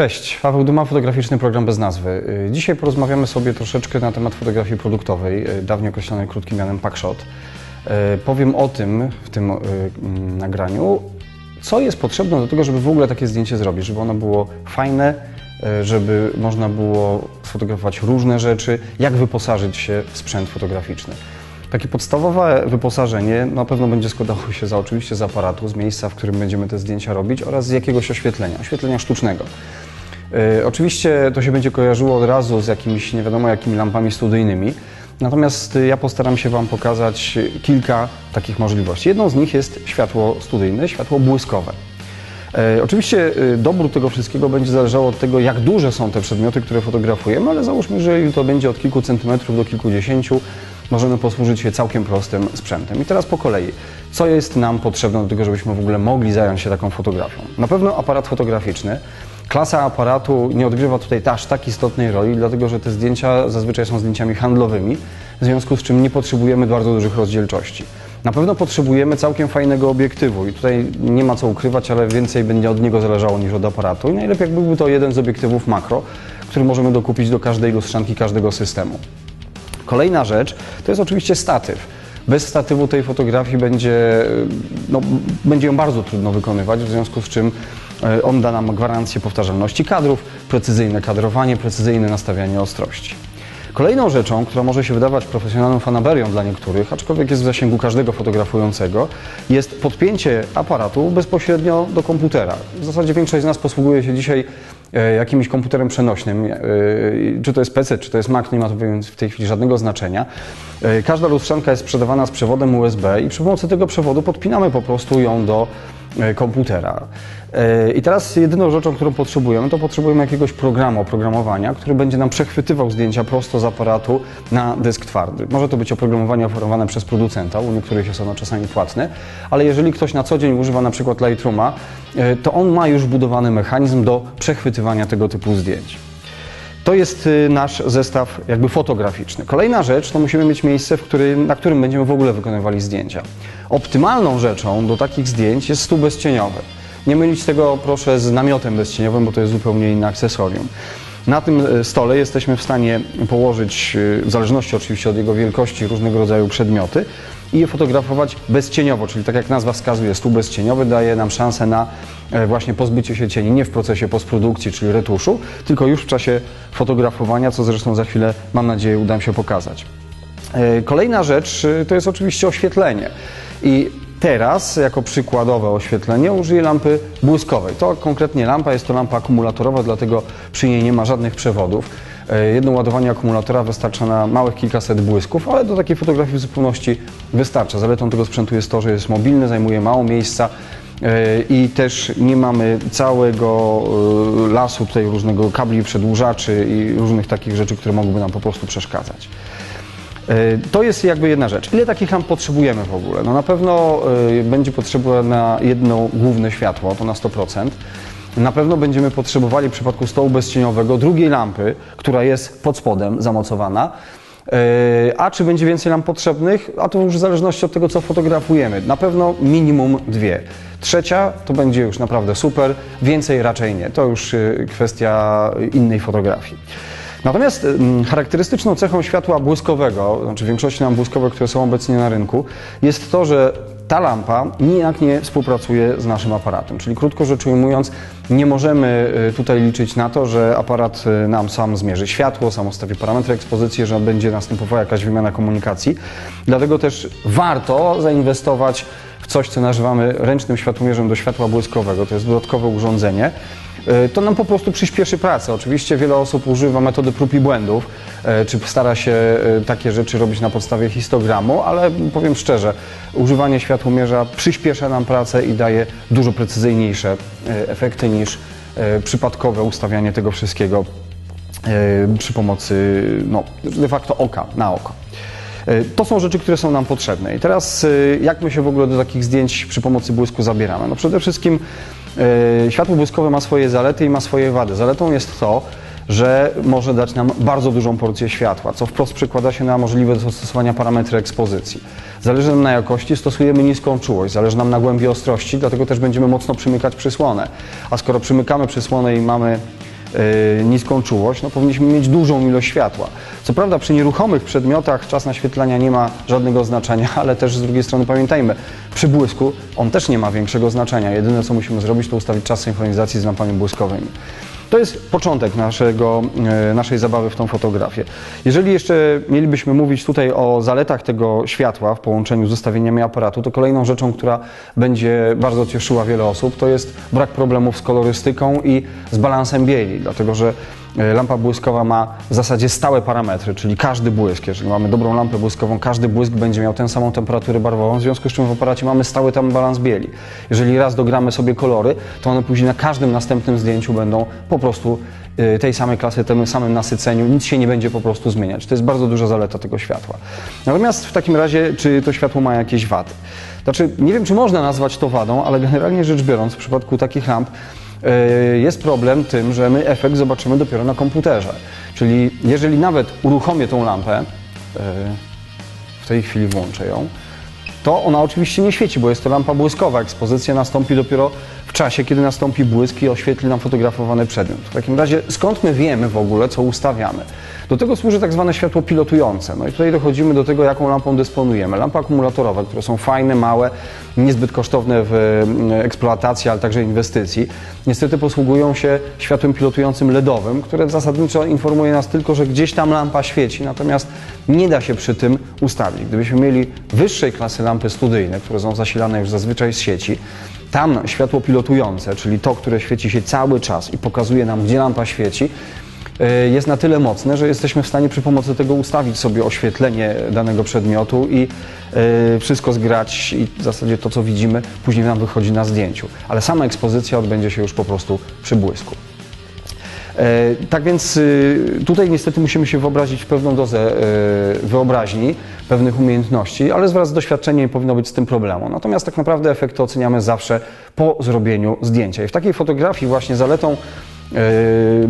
Cześć, Paweł Duma, fotograficzny program bez nazwy. Y, Dzisiaj porozmawiamy sobie troszeczkę na temat fotografii produktowej, y, dawniej określonej krótkim mianem packshot. Y, Powiem o tym w tym mm, nagraniu, co jest potrzebne do tego, żeby w ogóle takie zdjęcie zrobić, żeby ono było fajne, żeby można było sfotografować różne rzeczy, jak wyposażyć się w sprzęt fotograficzny. Takie podstawowe wyposażenie na pewno będzie składało się za, oczywiście z aparatu, z miejsca, w którym będziemy te zdjęcia robić oraz z jakiegoś oświetlenia, oświetlenia sztucznego. Y, Oczywiście to się będzie kojarzyło od razu z jakimiś nie wiadomo jakimi lampami studyjnymi, natomiast y, ja postaram się Wam pokazać kilka takich możliwości. Jedną z nich jest światło studyjne, światło błyskowe. E, Oczywiście dobór tego wszystkiego będzie zależało od tego, jak duże są te przedmioty, które fotografujemy, ale załóżmy, że jeżeli to będzie od kilku centymetrów do kilkudziesięciu, możemy posłużyć się całkiem prostym sprzętem. I teraz po kolei, co jest nam potrzebne do tego, żebyśmy w ogóle mogli zająć się taką fotografią? Na pewno aparat fotograficzny. Klasa aparatu nie odgrywa tutaj aż tak istotnej roli, dlatego że te zdjęcia zazwyczaj są zdjęciami handlowymi, w związku z czym nie potrzebujemy bardzo dużych rozdzielczości. Na pewno potrzebujemy całkiem fajnego obiektywu i tutaj nie ma co ukrywać, ale więcej będzie od niego zależało niż od aparatu. I najlepiej jak byłby to jeden z obiektywów makro, który możemy dokupić do każdej lustrzanki każdego systemu. Kolejna rzecz to jest oczywiście statyw. Bez statywu tej fotografii będzie, no, będzie ją bardzo trudno wykonywać, w związku z czym on da nam gwarancję powtarzalności kadrów, precyzyjne kadrowanie, precyzyjne nastawianie ostrości. Kolejną rzeczą, która może się wydawać profesjonalną fanaberią dla niektórych, aczkolwiek jest w zasięgu każdego fotografującego, jest podpięcie aparatu bezpośrednio do komputera. W zasadzie większość z nas posługuje się dzisiaj e, jakimś komputerem przenośnym, e, czy to jest PC, czy to jest Mac, nie ma to w tej chwili żadnego znaczenia. E, Każda lustrzanka jest sprzedawana z przewodem USB i przy pomocy tego przewodu podpinamy po prostu ją do e, komputera. E, I teraz jedyną rzeczą, którą potrzebujemy, to potrzebujemy jakiegoś programu oprogramowania, który będzie nam przechwytywał zdjęcia prosto z aparatu na dysk twardy. Może to być oprogramowanie oferowane przez producenta, u niektórych jest ono czasami płatne, ale jeżeli ktoś na co dzień używa na przykład Lightrooma, e, to on ma już wbudowany mechanizm do przechwytywania tego typu zdjęć. To jest y, nasz zestaw jakby fotograficzny. Kolejna rzecz to musimy mieć miejsce, w którym, na którym będziemy w ogóle wykonywali zdjęcia. Optymalną rzeczą do takich zdjęć jest stół bezcieniowy. Nie mylić tego proszę z namiotem bezcieniowym, bo to jest zupełnie inne akcesorium. Na tym y, stole jesteśmy w stanie położyć, y, w zależności oczywiście od jego wielkości, różnego rodzaju przedmioty i je fotografować bezcieniowo, czyli tak jak nazwa wskazuje, stół bezcieniowy daje nam szansę na e, właśnie pozbycie się cieni nie w procesie postprodukcji, czyli retuszu, tylko już w czasie fotografowania, co zresztą za chwilę, mam nadzieję, uda mi się pokazać. E, Kolejna rzecz y, to jest oczywiście oświetlenie. I teraz, jako przykładowe oświetlenie, użyję lampy błyskowej. To konkretnie lampa, jest to lampa akumulatorowa, dlatego przy niej nie ma żadnych przewodów. E, Jedno ładowanie akumulatora wystarcza na małych kilkaset błysków, ale do takiej fotografii w zupełności wystarcza. Zaletą tego sprzętu jest to, że jest mobilny, zajmuje mało miejsca e, i też nie mamy całego e, lasu tutaj różnego kabli, przedłużaczy i różnych takich rzeczy, które mogłyby nam po prostu przeszkadzać. To jest jakby jedna rzecz. Ile takich lamp potrzebujemy w ogóle? No na pewno będzie potrzeba na jedno główne światło, to na 100%. Na pewno będziemy potrzebowali w przypadku stołu bezcieniowego drugiej lampy, która jest pod spodem zamocowana. E, A czy będzie więcej lamp potrzebnych? A to już w zależności od tego, co fotografujemy. Na pewno minimum dwie. Trzecia to będzie już naprawdę super, więcej raczej nie. To już e, kwestia innej fotografii. Natomiast charakterystyczną cechą światła błyskowego, znaczy większości lamp błyskowych, które są obecnie na rynku, jest to, że ta lampa nijak nie współpracuje z naszym aparatem. Czyli krótko rzecz ujmując, nie możemy y, tutaj liczyć na to, że aparat y, nam sam zmierzy światło, sam ustawi parametry ekspozycji, że będzie następowała jakaś wymiana komunikacji. Dlatego też warto zainwestować w coś, co nazywamy ręcznym światłomierzem do światła błyskowego. To jest dodatkowe urządzenie. E, To nam po prostu przyspieszy pracę. Oczywiście wiele osób używa metody prób i błędów, e, czy stara się e, takie rzeczy robić na podstawie histogramu, ale powiem szczerze, używanie światłomierza przyspiesza nam pracę i daje dużo precyzyjniejsze efekty niż przypadkowe ustawianie tego wszystkiego przy pomocy no, de facto oka na oko. E, To są rzeczy, które są nam potrzebne. I teraz e, jak my się w ogóle do takich zdjęć przy pomocy błysku zabieramy? No przede wszystkim e, światło błyskowe ma swoje zalety i ma swoje wady. Zaletą jest to, że może dać nam bardzo dużą porcję światła, co wprost przekłada się na możliwe dostosowania parametry ekspozycji. Zależy nam na jakości, stosujemy niską czułość, zależy nam na głębi ostrości, dlatego też będziemy mocno przymykać przysłonę. A skoro przymykamy przysłonę i mamy niską czułość, no powinniśmy mieć dużą ilość światła. Co prawda przy nieruchomych przedmiotach czas naświetlania nie ma żadnego znaczenia, ale też z drugiej strony pamiętajmy, przy błysku on też nie ma większego znaczenia. Jedyne co musimy zrobić to ustawić czas synchronizacji z lampami błyskowymi. To jest początek naszego, e, naszej zabawy w tą fotografię. Jeżeli jeszcze mielibyśmy mówić tutaj o zaletach tego światła w połączeniu z ustawieniami aparatu, to kolejną rzeczą, która będzie bardzo cieszyła wiele osób, to jest brak problemów z kolorystyką i z balansem bieli, dlatego że e, lampa błyskowa ma w zasadzie stałe parametry, czyli każdy błysk, jeżeli mamy dobrą lampę błyskową, każdy błysk będzie miał tę samą temperaturę barwową, w związku z czym w aparacie mamy stały tam balans bieli. Jeżeli raz dogramy sobie kolory, to one później na każdym następnym zdjęciu będą po prostu y, tej samej klasy, tym samym nasyceniu, nic się nie będzie po prostu zmieniać. To jest bardzo duża zaleta tego światła. Natomiast w takim razie, czy to światło ma jakieś wady? Znaczy, nie wiem, czy można nazwać to wadą, ale generalnie rzecz biorąc, w przypadku takich lamp, y, jest problem tym, że my efekt zobaczymy dopiero na komputerze. Czyli jeżeli nawet uruchomię tą lampę, y, w tej chwili włączę ją, to ona oczywiście nie świeci, bo jest to lampa błyskowa. Ekspozycja nastąpi dopiero w czasie, kiedy nastąpi błysk i oświetli nam fotografowany przedmiot. W takim razie skąd my wiemy w ogóle, co ustawiamy? Do tego służy tak zwane światło pilotujące. No i tutaj dochodzimy do tego, jaką lampą dysponujemy. Lampy akumulatorowe, które są fajne, małe, niezbyt kosztowne w mm, eksploatacji, ale także inwestycji, niestety posługują się światłem pilotującym LEDowym, które zasadniczo informuje nas tylko, że gdzieś tam lampa świeci, natomiast nie da się przy tym ustawić. Gdybyśmy mieli wyższej klasy lampy studyjne, które są zasilane już zazwyczaj z sieci, tam światło pilotujące, czyli to, które świeci się cały czas i pokazuje nam, gdzie lampa świeci, y, jest na tyle mocne, że jesteśmy w stanie przy pomocy tego ustawić sobie oświetlenie danego przedmiotu i y, wszystko zgrać i w zasadzie to, co widzimy, później nam wychodzi na zdjęciu. Ale sama ekspozycja odbędzie się już po prostu przy błysku. E, Tak więc y, tutaj niestety musimy się wyobrazić pewną dozę e, wyobraźni, pewnych umiejętności, ale wraz z doświadczeniem nie powinno być z tym problemu. Natomiast tak naprawdę efekty oceniamy zawsze po zrobieniu zdjęcia. I w takiej fotografii właśnie zaletą e,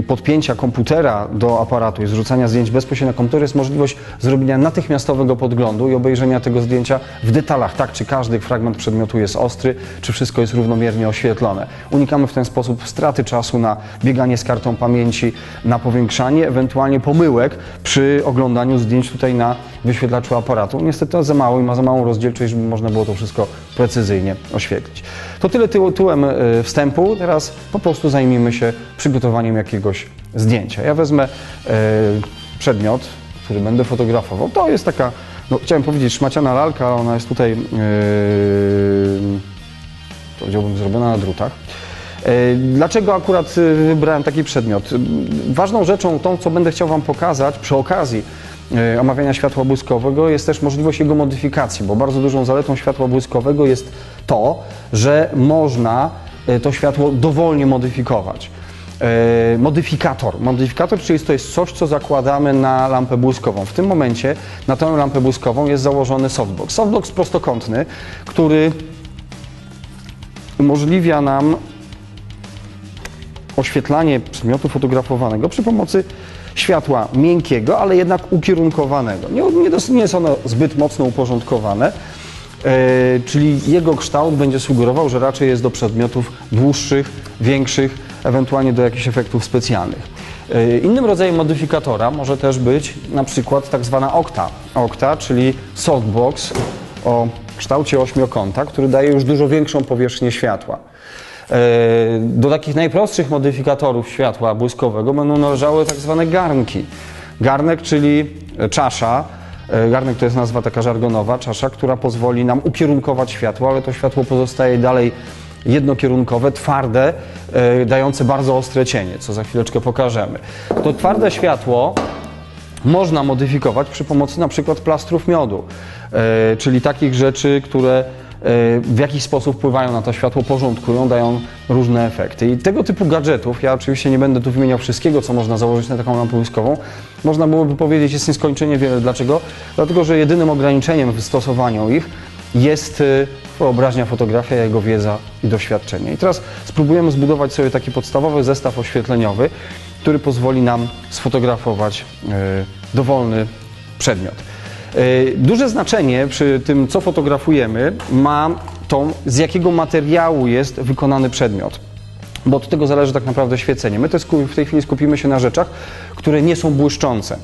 podpięcia komputera do aparatu i zrzucania zdjęć bezpośrednio na komputer jest możliwość zrobienia natychmiastowego podglądu i obejrzenia tego zdjęcia w detalach, tak czy każdy fragment przedmiotu jest ostry, czy wszystko jest równomiernie oświetlone. Unikamy w ten sposób straty czasu na bieganie z kartą pamięci, na powiększanie, ewentualnie pomyłek przy oglądaniu zdjęć tutaj na wyświetlaczu aparatu. Niestety za mało i ma za małą rozdzielczość, żeby można było to wszystko precyzyjnie oświetlić. To tyle tytułem e, wstępu. Teraz po prostu zajmijmy się przygotowaniem jakiegoś zdjęcia. Ja wezmę e, przedmiot, który będę fotografował. To jest taka, no chciałem powiedzieć szmaciana lalka, ona jest tutaj, e, powiedziałbym, zrobiona na drutach. Dlaczego akurat wybrałem taki przedmiot? Ważną rzeczą, tą co będę chciał Wam pokazać przy okazji omawiania światła błyskowego jest też możliwość jego modyfikacji, bo bardzo dużą zaletą światła błyskowego jest to, że można e, to światło dowolnie modyfikować. E, Modyfikator. Modyfikator, czyli to jest coś, co zakładamy na lampę błyskową. W tym momencie na tę lampę błyskową jest założony softbox. Softbox prostokątny, który umożliwia nam oświetlanie przedmiotu fotografowanego przy pomocy światła miękkiego, ale jednak ukierunkowanego. Nie, nie, nie jest ono zbyt mocno uporządkowane, e, czyli jego kształt będzie sugerował, że raczej jest do przedmiotów dłuższych, większych, ewentualnie do jakichś efektów specjalnych. E, Innym rodzajem modyfikatora może też być na przykład tak zwana okta. Okta, czyli softbox o kształcie ośmiokąta, który daje już dużo większą powierzchnię światła. E, Do takich najprostszych modyfikatorów światła błyskowego będą należały tak zwane garnki. Garnek, czyli czasza. E, Garnek to jest nazwa taka żargonowa, czasza, która pozwoli nam ukierunkować światło, ale to światło pozostaje dalej jednokierunkowe, twarde, e, dające bardzo ostre cienie, co za chwileczkę pokażemy. To twarde światło można modyfikować przy pomocy na przykład plastrów miodu, e, czyli takich rzeczy, które e, w jakiś sposób wpływają na to światło, porządkują, dają różne efekty. I tego typu gadżetów, ja oczywiście nie będę tu wymieniał wszystkiego, co można założyć na taką lampę błyskową, można byłoby powiedzieć, jest nieskończenie wiele. Dlaczego? Dlatego, że jedynym ograniczeniem w stosowaniu ich jest e, wyobraźnia, fotografia, jego wiedza i doświadczenie. I teraz spróbujemy zbudować sobie taki podstawowy zestaw oświetleniowy, który pozwoli nam sfotografować e, dowolny przedmiot. E, Duże znaczenie przy tym, co fotografujemy, ma to, z jakiego materiału jest wykonany przedmiot. bo od tego zależy tak naprawdę świecenie. My w tej chwili skupimy się na rzeczach, które nie są błyszczące.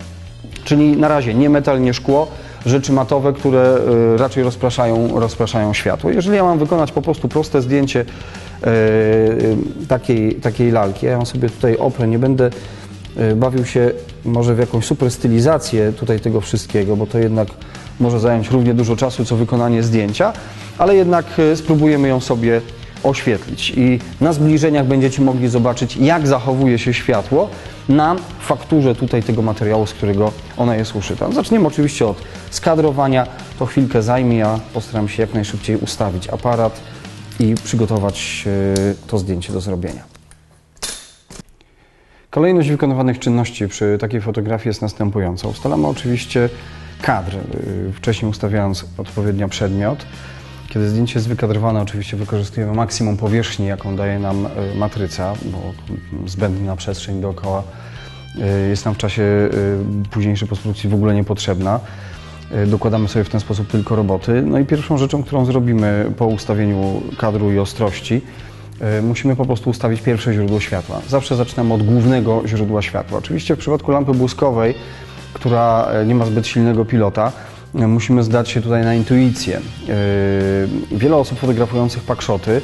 Czyli na razie nie metal, nie szkło, rzeczy matowe, które y, raczej rozpraszają, rozpraszają światło. Jeżeli ja mam wykonać po prostu proste zdjęcie y, takiej, takiej lalki, ja ją sobie tutaj oprę, nie będę bawił się może w jakąś super stylizację tutaj tego wszystkiego, bo to jednak może zająć równie dużo czasu, co wykonanie zdjęcia, ale jednak y, spróbujemy ją sobie oświetlić i na zbliżeniach będziecie mogli zobaczyć, jak zachowuje się światło na fakturze tutaj tego materiału, z którego ona jest uszyta. Zaczniemy oczywiście od skadrowania, to chwilkę zajmie, ja postaram się jak najszybciej ustawić aparat i przygotować y, to zdjęcie do zrobienia. Kolejność wykonywanych czynności przy takiej fotografii jest następująca. Ustalamy oczywiście kadr, y, wcześniej ustawiając odpowiednio przedmiot. Kiedy zdjęcie jest wykadrowane, oczywiście wykorzystujemy maksimum powierzchni, jaką daje nam y, matryca, bo zbędna przestrzeń dookoła y, jest nam w czasie późniejszej postprodukcji w ogóle niepotrzebna. Dokładamy sobie w ten sposób tylko roboty. No i pierwszą rzeczą, którą zrobimy po ustawieniu kadru i ostrości, musimy po prostu ustawić pierwsze źródło światła. Zawsze zaczynamy od głównego źródła światła. Oczywiście w przypadku lampy błyskowej, która nie ma zbyt silnego pilota, musimy zdać się tutaj na intuicję. Wiele osób fotografujących pakszoty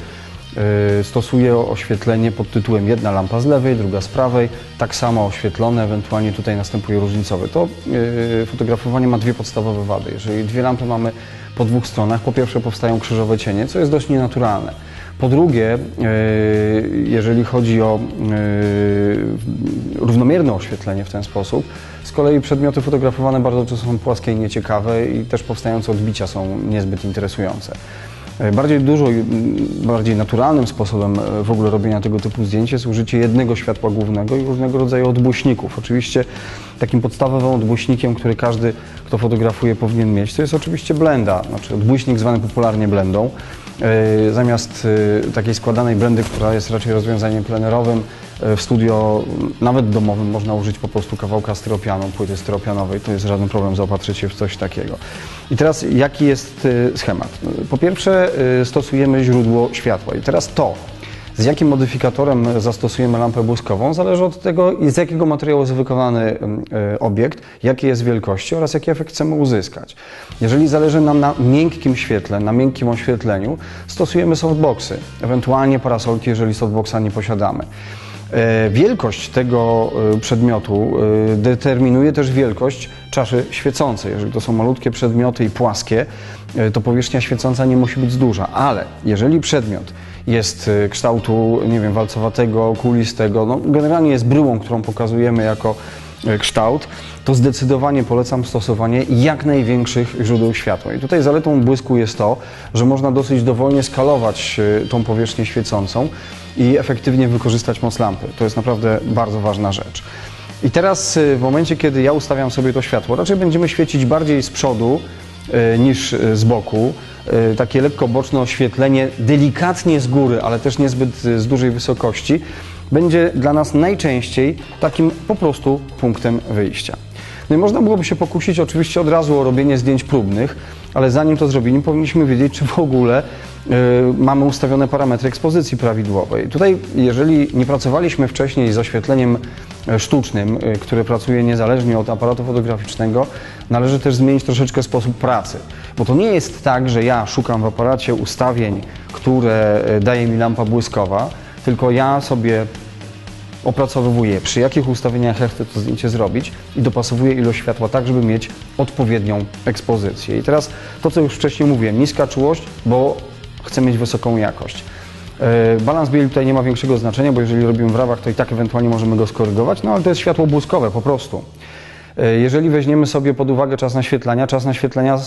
stosuje oświetlenie pod tytułem jedna lampa z lewej, druga z prawej, tak samo oświetlone, ewentualnie tutaj następuje różnicowe. To fotografowanie ma dwie podstawowe wady. Jeżeli dwie lampy mamy po dwóch stronach, po pierwsze powstają krzyżowe cienie, co jest dość nienaturalne. Po drugie, jeżeli chodzi o równomierne oświetlenie w ten sposób, z kolei przedmioty fotografowane bardzo często są płaskie i nieciekawe i też powstające odbicia są niezbyt interesujące. Bardziej dużo, bardziej naturalnym sposobem w ogóle robienia tego typu zdjęć jest użycie jednego światła głównego i różnego rodzaju odbłyśników. Oczywiście takim podstawowym odbłyśnikiem, który każdy, kto fotografuje powinien mieć, to jest oczywiście blenda, znaczy odbłyśnik zwany popularnie blendą. Zamiast takiej składanej blendy, która jest raczej rozwiązaniem plenerowym, w studio, nawet domowym, można użyć po prostu kawałka styropianu, płyty styropianowej. To jest żaden problem zaopatrzyć się w coś takiego. I teraz jaki jest schemat? Po pierwsze stosujemy źródło światła. I teraz to, z jakim modyfikatorem zastosujemy lampę błyskową, zależy od tego, z jakiego materiału jest wykonany obiekt, jakiej jest wielkości oraz jaki efekt chcemy uzyskać. Jeżeli zależy nam na miękkim świetle, na miękkim oświetleniu, stosujemy softboxy, ewentualnie parasolki, jeżeli softboxa nie posiadamy. Wielkość tego przedmiotu determinuje też wielkość czaszy świecącej. Jeżeli to są malutkie przedmioty i płaskie, to powierzchnia świecąca nie musi być duża, ale jeżeli przedmiot jest kształtu, nie wiem, walcowatego, kulistego, no generalnie jest bryłą, którą pokazujemy jako kształt, to zdecydowanie polecam stosowanie jak największych źródeł światła. I tutaj zaletą błysku jest to, że można dosyć dowolnie skalować tą powierzchnię świecącą i efektywnie wykorzystać moc lampy. To jest naprawdę bardzo ważna rzecz. I teraz w momencie, kiedy ja ustawiam sobie to światło, raczej będziemy świecić bardziej z przodu niż z boku. Takie lekko boczne oświetlenie, delikatnie z góry, ale też niezbyt z dużej wysokości, będzie dla nas najczęściej takim po prostu punktem wyjścia. No i można byłoby się pokusić oczywiście od razu o robienie zdjęć próbnych, ale zanim to zrobimy, powinniśmy wiedzieć, czy w ogóle y, mamy ustawione parametry ekspozycji prawidłowej. Tutaj, jeżeli nie pracowaliśmy wcześniej z oświetleniem sztucznym, y, które pracuje niezależnie od aparatu fotograficznego, należy też zmienić troszeczkę sposób pracy. Bo to nie jest tak, że ja szukam w aparacie ustawień, które daje mi lampa błyskowa, tylko ja sobie opracowuję, przy jakich ustawieniach ja chcę to zdjęcie zrobić i dopasowuję ilość światła tak, żeby mieć odpowiednią ekspozycję. I teraz to, co już wcześniej mówiłem, niska czułość, bo chcę mieć wysoką jakość. Balans bieli tutaj nie ma większego znaczenia, bo jeżeli robimy w rawach, to i tak ewentualnie możemy go skorygować, no ale to jest światło błyskowe po prostu. Jeżeli weźmiemy sobie pod uwagę czas naświetlania, czas naświetlania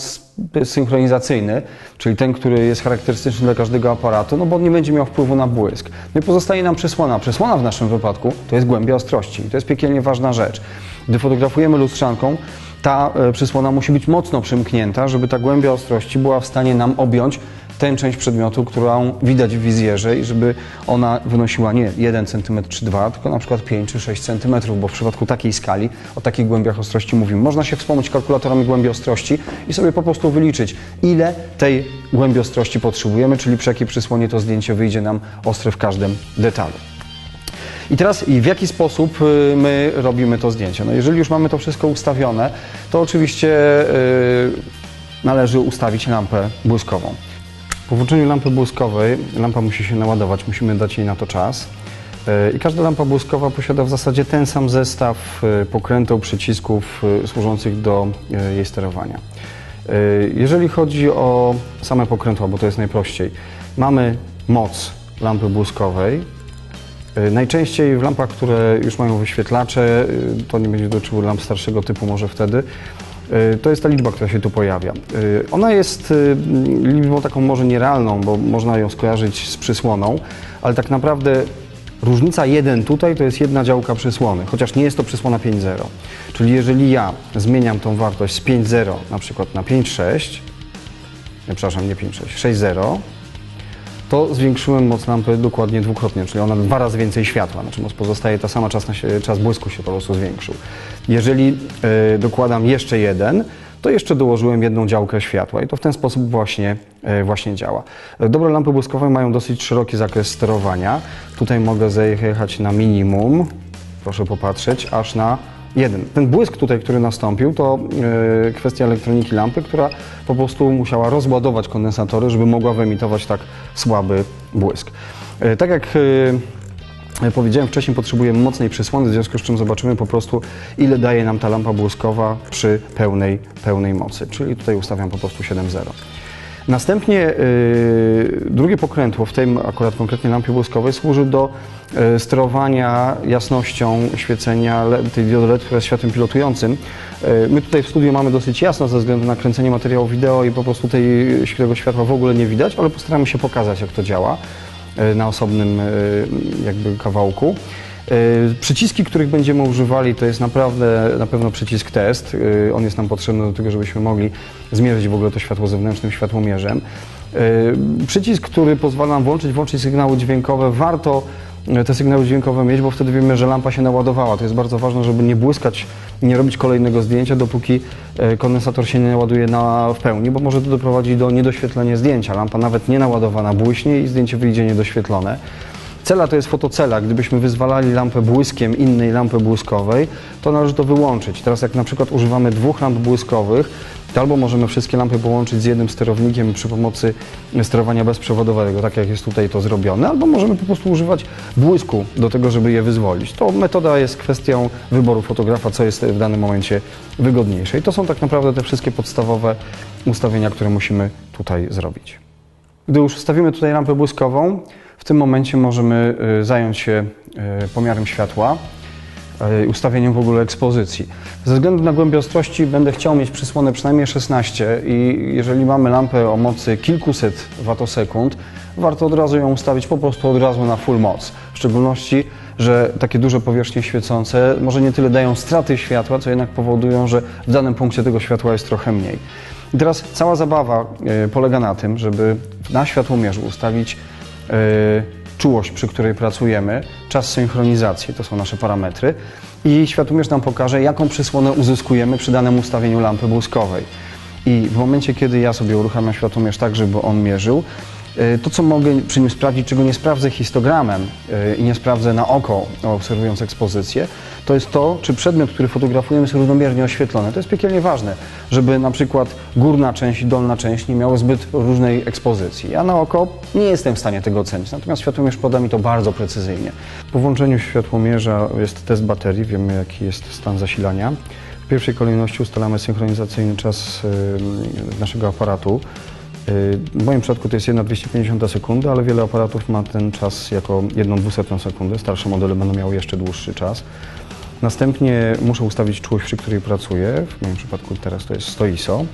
synchronizacyjny, czyli ten, który jest charakterystyczny dla każdego aparatu, no bo on nie będzie miał wpływu na błysk. No i pozostaje nam przesłona. Przesłona w naszym wypadku to jest głębia ostrości i to jest piekielnie ważna rzecz. Gdy fotografujemy lustrzanką, ta przysłona musi być mocno przymknięta, żeby ta głębia ostrości była w stanie nam objąć tę część przedmiotu, którą widać w wizjerze i żeby ona wynosiła nie 1 cm czy 2, tylko na przykład 5 czy 6 cm, bo w przypadku takiej skali, o takich głębiach ostrości mówimy. Można się wspomnieć kalkulatorami głębi ostrości i sobie po prostu wyliczyć, ile tej głębi ostrości potrzebujemy, czyli przy jakiej przysłonie to zdjęcie wyjdzie nam ostre w każdym detalu. I teraz w jaki sposób y, my robimy to zdjęcie? No jeżeli już mamy to wszystko ustawione, to oczywiście y, należy ustawić lampę błyskową. Po włączeniu lampy błyskowej lampa musi się naładować, musimy dać jej na to czas. Y, I każda lampa błyskowa posiada w zasadzie ten sam zestaw y, pokręteł, przycisków y, służących do jej sterowania. Jeżeli chodzi o same pokrętła, bo to jest najprościej, mamy moc lampy błyskowej, Najczęściej w lampach, które już mają wyświetlacze, to nie będzie dotyczyło lamp starszego typu może wtedy, to jest ta liczba, która się tu pojawia. Y, Ona jest y, liczbą taką może nierealną, bo można ją skojarzyć z przysłoną, ale tak naprawdę różnica 1 tutaj to jest jedna działka przysłony, chociaż nie jest to przysłona 5.0. Czyli jeżeli ja zmieniam tą wartość z 5.0 na przykład na 5.6, nie, przepraszam, nie 5.6, 6.0, to zwiększyłem moc lampy dokładnie dwukrotnie, czyli ona dwa razy więcej światła, znaczy moc pozostaje ta sama, czas, się, czas błysku się po prostu zwiększył. Jeżeli y, dokładam jeszcze jeden, to jeszcze dołożyłem jedną działkę światła i to w ten sposób właśnie, y, właśnie działa. Dobre lampy błyskowe mają dosyć szeroki zakres sterowania. Tutaj mogę zajechać na minimum, proszę popatrzeć, aż na jeden. Ten błysk tutaj, który nastąpił, to e, kwestia elektroniki lampy, która po prostu musiała rozładować kondensatory, żeby mogła wyemitować tak słaby błysk. E, tak jak e, powiedziałem wcześniej, potrzebujemy mocnej przysłony, w związku z czym zobaczymy po prostu, ile daje nam ta lampa błyskowa przy pełnej, pełnej mocy. Czyli tutaj ustawiam po prostu 7.0. Następnie y, drugie pokrętło, w tym akurat konkretnie lampie błyskowej, służy do y, sterowania jasnością świecenia tej diody LED, która jest światłem pilotującym. Y, my tutaj w studiu mamy dosyć jasno ze względu na kręcenie materiału wideo i po prostu tej, tego światła w ogóle nie widać, ale postaramy się pokazać, jak to działa na osobnym jakby kawałku. Y, Przyciski, których będziemy używali, to jest naprawdę na pewno przycisk test. Y, On jest nam potrzebny do tego, żebyśmy mogli zmierzyć w ogóle to światło zewnętrznym światłomierzem. Y, Przycisk, który pozwala nam włączyć, włączyć sygnały dźwiękowe. Warto te sygnały dźwiękowe mieć, bo wtedy wiemy, że lampa się naładowała. To jest bardzo ważne, żeby nie błyskać, nie robić kolejnego zdjęcia, dopóki kondensator się nie naładuje na, w pełni, bo może to doprowadzić do niedoświetlenia zdjęcia. Lampa nawet nie naładowana błyśnie i zdjęcie wyjdzie niedoświetlone. Cela to jest fotocela. Gdybyśmy wyzwalali lampę błyskiem innej lampy błyskowej, to należy to wyłączyć. Teraz jak na przykład używamy dwóch lamp błyskowych, to albo możemy wszystkie lampy połączyć z jednym sterownikiem przy pomocy sterowania bezprzewodowego, tak jak jest tutaj to zrobione, albo możemy po prostu używać błysku do tego, żeby je wyzwolić. To metoda jest kwestią wyboru fotografa, co jest w danym momencie wygodniejsze. I to są tak naprawdę te wszystkie podstawowe ustawienia, które musimy tutaj zrobić. Gdy już ustawimy tutaj lampę błyskową, w tym momencie możemy y, zająć się y, pomiarem światła y, ustawieniem w ogóle ekspozycji. Ze względu na głębię ostrości będę chciał mieć przysłonę przynajmniej 16 i jeżeli mamy lampę o mocy kilkuset watosekund, warto od razu ją ustawić po prostu od razu na full moc. W szczególności, że takie duże powierzchnie świecące może nie tyle dają straty światła, co jednak powodują, że w danym punkcie tego światła jest trochę mniej. I teraz cała zabawa polega na tym, żeby na światłomierzu ustawić czułość, przy której pracujemy, czas synchronizacji, to są nasze parametry i światłomierz nam pokaże, jaką przysłonę uzyskujemy przy danym ustawieniu lampy błyskowej. I w momencie, kiedy ja sobie uruchamiam światłomierz tak, żeby on mierzył, y, to co mogę przy nim sprawdzić, czego nie sprawdzę histogramem y, i nie sprawdzę na oko, obserwując ekspozycję, to jest to, czy przedmiot, który fotografujemy jest równomiernie oświetlony. To jest piekielnie ważne, żeby na przykład górna część i dolna część nie miały zbyt różnej ekspozycji. Ja na oko nie jestem w stanie tego ocenić, natomiast światłomierz poda mi to bardzo precyzyjnie. Po włączeniu światłomierza jest test baterii, wiemy jaki jest stan zasilania. W pierwszej kolejności ustalamy synchronizacyjny czas y, naszego aparatu. Y, W moim przypadku to jest 1,250 sekundy, ale wiele aparatów ma ten czas jako 1,200 sekundy. Starsze modele będą miały jeszcze dłuższy czas. Następnie muszę ustawić czułość, przy której pracuję. W moim przypadku teraz to jest 100 ISO.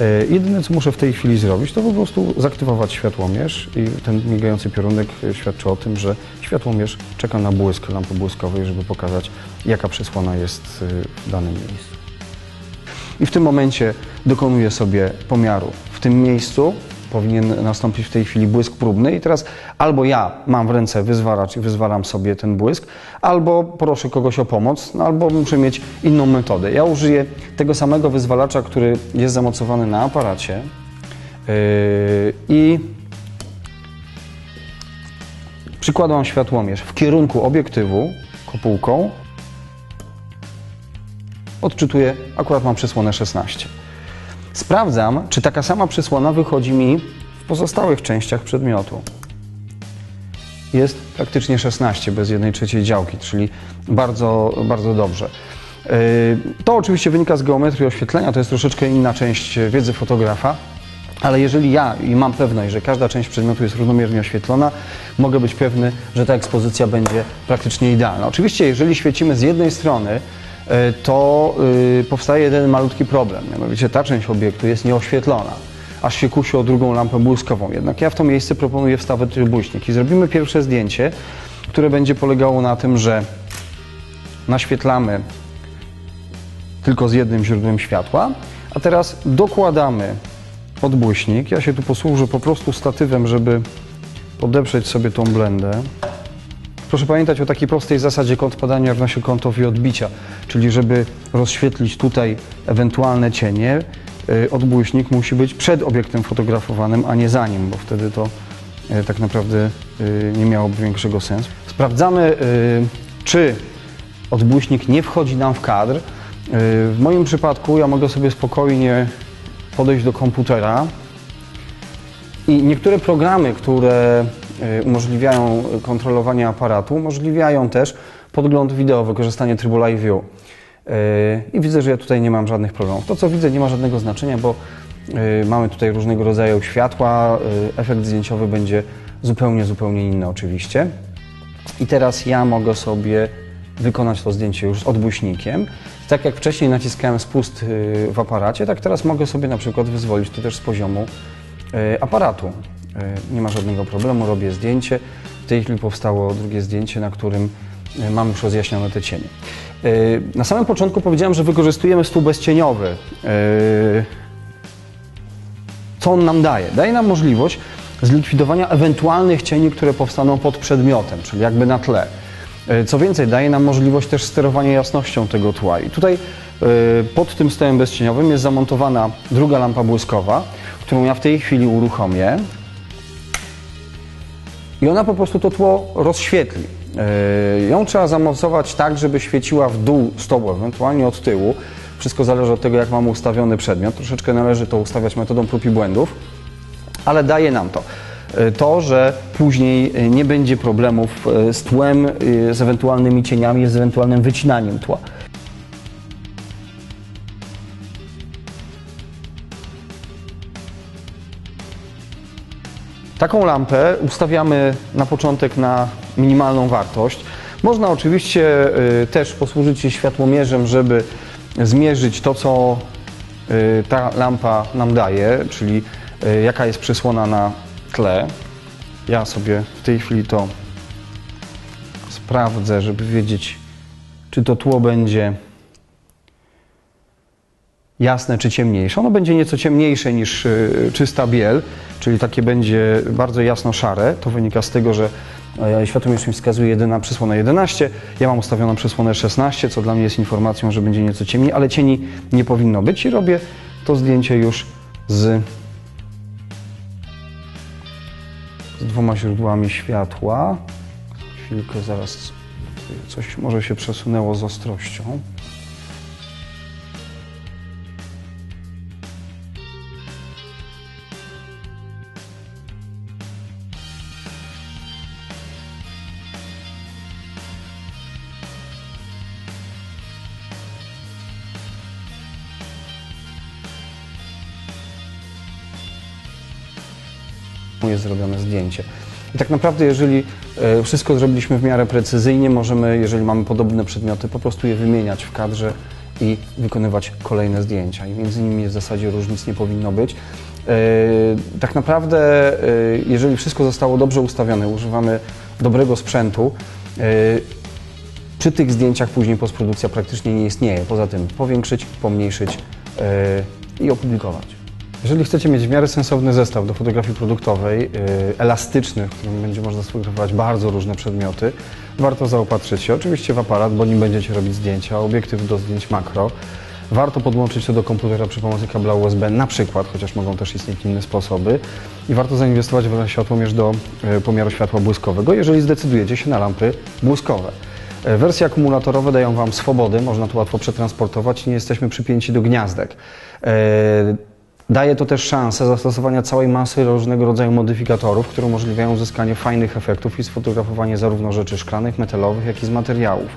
E, Jedyne, co muszę w tej chwili zrobić, to po prostu zaktywować światłomierz i ten migający piorunek świadczy o tym, że światłomierz czeka na błysk lampy błyskowej, żeby pokazać, jaka przysłona jest e, w danym miejscu. I w tym momencie dokonuję sobie pomiaru. Tym miejscu powinien nastąpić w tej chwili błysk próbny i teraz albo ja mam w ręce wyzwalacz i wyzwalam sobie ten błysk, albo proszę kogoś o pomoc, no albo muszę mieć inną metodę. Ja użyję tego samego wyzwalacza, który jest zamocowany na aparacie yy, i Przykładam światłomierz w kierunku obiektywu kopułką. Odczytuję, akurat mam przysłonę 16. Sprawdzam, czy taka sama przysłona wychodzi mi w pozostałych częściach przedmiotu. Jest praktycznie 16 bez jednej trzeciej działki, czyli bardzo, bardzo dobrze. Yy, To oczywiście wynika z geometrii oświetlenia, to jest troszeczkę inna część wiedzy fotografa, ale jeżeli ja i mam pewność, że każda część przedmiotu jest równomiernie oświetlona, mogę być pewny, że ta ekspozycja będzie praktycznie idealna. Oczywiście, jeżeli świecimy z jednej strony, to yy, powstaje jeden malutki problem, mianowicie ta część obiektu jest nieoświetlona aż się kusi o drugą lampę błyskową. Jednak ja w to miejsce proponuję wstawić trybuśnik i zrobimy pierwsze zdjęcie, które będzie polegało na tym, że naświetlamy tylko z jednym źródłem światła, a teraz dokładamy odbłyśnik. Ja się tu posłużę po prostu statywem, żeby podeprzeć sobie tą blendę. Proszę pamiętać o takiej prostej zasadzie kąt padania równa się kątowi odbicia, czyli żeby rozświetlić tutaj ewentualne cienie, y, odbłyśnik musi być przed obiektem fotografowanym, a nie za nim, bo wtedy to y, tak naprawdę y, nie miałoby większego sensu. Sprawdzamy, czy odbłyśnik nie wchodzi nam w kadr. W moim przypadku ja mogę sobie spokojnie podejść do komputera i niektóre programy, które umożliwiają kontrolowanie aparatu, umożliwiają też podgląd wideo, wykorzystanie trybu Live View. Y, I widzę, że ja tutaj nie mam żadnych problemów. To, co widzę, nie ma żadnego znaczenia, bo y, mamy tutaj różnego rodzaju światła. y, Efekt zdjęciowy będzie zupełnie, zupełnie inny oczywiście. I teraz ja mogę sobie wykonać to zdjęcie już z odbłyśnikiem. Tak jak wcześniej naciskałem spust y, w aparacie, tak teraz mogę sobie na przykład wyzwolić to też z poziomu y, aparatu. Y, Nie ma żadnego problemu, robię zdjęcie. W tej chwili powstało drugie zdjęcie, na którym y, mamy już rozjaśnione te cienie. Y, Na samym początku powiedziałem, że wykorzystujemy stół bezcieniowy. Co on nam daje? Daje nam możliwość zlikwidowania ewentualnych cieni, które powstaną pod przedmiotem, czyli jakby na tle. E, Co więcej, daje nam możliwość też sterowania jasnością tego tła. I tutaj e, pod tym stołem bezcieniowym jest zamontowana druga lampa błyskowa, którą ja w tej chwili uruchomię. I ona po prostu to tło rozświetli. E, Ją trzeba zamocować tak, żeby świeciła w dół stołu, ewentualnie od tyłu. Wszystko zależy od tego, jak mamy ustawiony przedmiot. Troszeczkę należy to ustawiać metodą prób i błędów, ale daje nam to. E, To, że później nie będzie problemów e, z tłem, z ewentualnymi cieniami, z ewentualnym wycinaniem tła. Taką lampę ustawiamy na początek na minimalną wartość. Można oczywiście y, też posłużyć się światłomierzem, żeby zmierzyć to, co y, ta lampa nam daje, czyli y, jaka jest przysłona na tle. Ja sobie w tej chwili to sprawdzę, żeby wiedzieć, czy to tło będzie jasne czy ciemniejsze. Ono będzie nieco ciemniejsze niż y, czysta biel, czyli takie będzie bardzo jasno szare. To wynika z tego, że e, światłomierz mi wskazuje jedyna przysłona 11. Ja mam ustawioną przysłonę 16, co dla mnie jest informacją, że będzie nieco ciemniej, ale cieni nie powinno być i robię to zdjęcie już z, z dwoma źródłami światła. Chwilkę, zaraz coś może się przesunęło z ostrością. Jest zrobione zdjęcie. I tak naprawdę, jeżeli e, wszystko zrobiliśmy w miarę precyzyjnie, możemy, jeżeli mamy podobne przedmioty, po prostu je wymieniać w kadrze i wykonywać kolejne zdjęcia. I między nimi w zasadzie różnic nie powinno być. E, Tak naprawdę, e, jeżeli wszystko zostało dobrze ustawione, używamy dobrego sprzętu, przy tych zdjęciach później postprodukcja praktycznie nie istnieje. Poza tym powiększyć, pomniejszyć i opublikować. Jeżeli chcecie mieć w miarę sensowny zestaw do fotografii produktowej, yy, elastyczny, w którym będzie można sfotografować bardzo różne przedmioty, warto zaopatrzyć się oczywiście w aparat, bo nim będziecie robić zdjęcia, obiektyw do zdjęć makro, Warto podłączyć to do komputera przy pomocy kabla USB na przykład, chociaż mogą też istnieć inne sposoby. I warto zainwestować w światłomierz do e, pomiaru światła błyskowego, jeżeli zdecydujecie się na lampy błyskowe. E, Wersje akumulatorowe dają Wam swobody, można to łatwo przetransportować, nie jesteśmy przypięci do gniazdek. Daje to też szansę zastosowania całej masy różnego rodzaju modyfikatorów, które umożliwiają uzyskanie fajnych efektów i sfotografowanie zarówno rzeczy szklanych, metalowych, jak i z materiałów.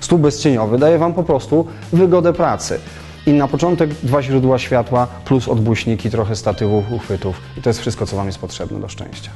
Stół bezcieniowy daje Wam po prostu wygodę pracy. I na początek dwa źródła światła plus odbłyśniki, trochę statywów, uchwytów i to jest wszystko, co Wam jest potrzebne do szczęścia.